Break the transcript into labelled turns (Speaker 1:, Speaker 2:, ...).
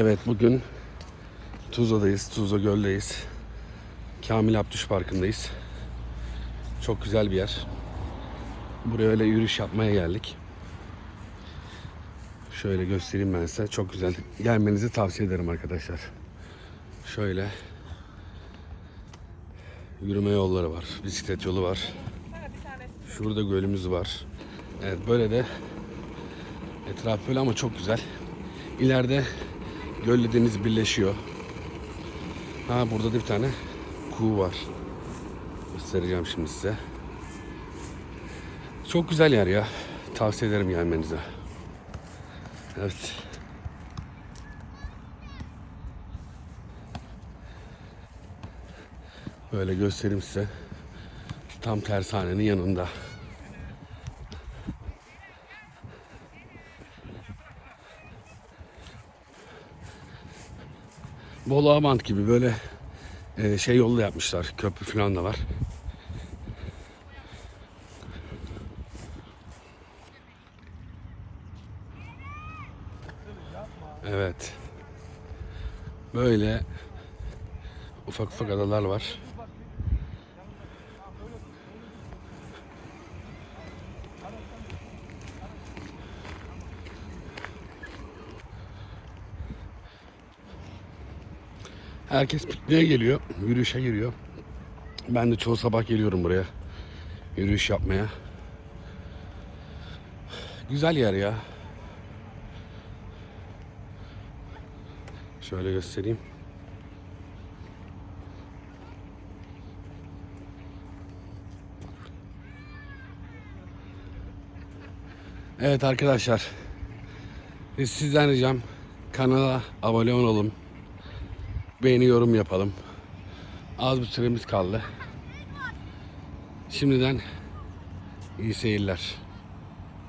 Speaker 1: Evet bugün Tuzla'dayız, Tuzla Göl'deyiz. Kamil Abdüş Parkı'ndayız. Çok güzel bir yer. Buraya öyle yürüyüş yapmaya geldik. Şöyle göstereyim ben size. Çok güzel. Gelmenizi tavsiye ederim arkadaşlar. Şöyle yürüme yolları var, bisiklet yolu var. Şurada gölümüz var. Evet böyle de etraf böyle ama çok güzel. İleride gölle deniz birleşiyor. Ha burada da bir tane kuğu var. Göstereceğim şimdi size. Çok güzel yer ya. Tavsiye ederim gelmenize. Evet. Böyle göstereyim size. Tam tersanenin yanında. Bolu Abant gibi böyle e, şey yolu da yapmışlar. Köprü falan da var. Evet. Böyle ufak ufak adalar var. Herkes pikniğe geliyor, yürüyüşe giriyor. Ben de çoğu sabah geliyorum buraya. Yürüyüş yapmaya. Güzel yer ya. Şöyle göstereyim. Evet arkadaşlar. Biz sizden ricam kanala abone olalım. Beğeni yorum yapalım. Az bir süremiz kaldı. Şimdiden iyi seyirler.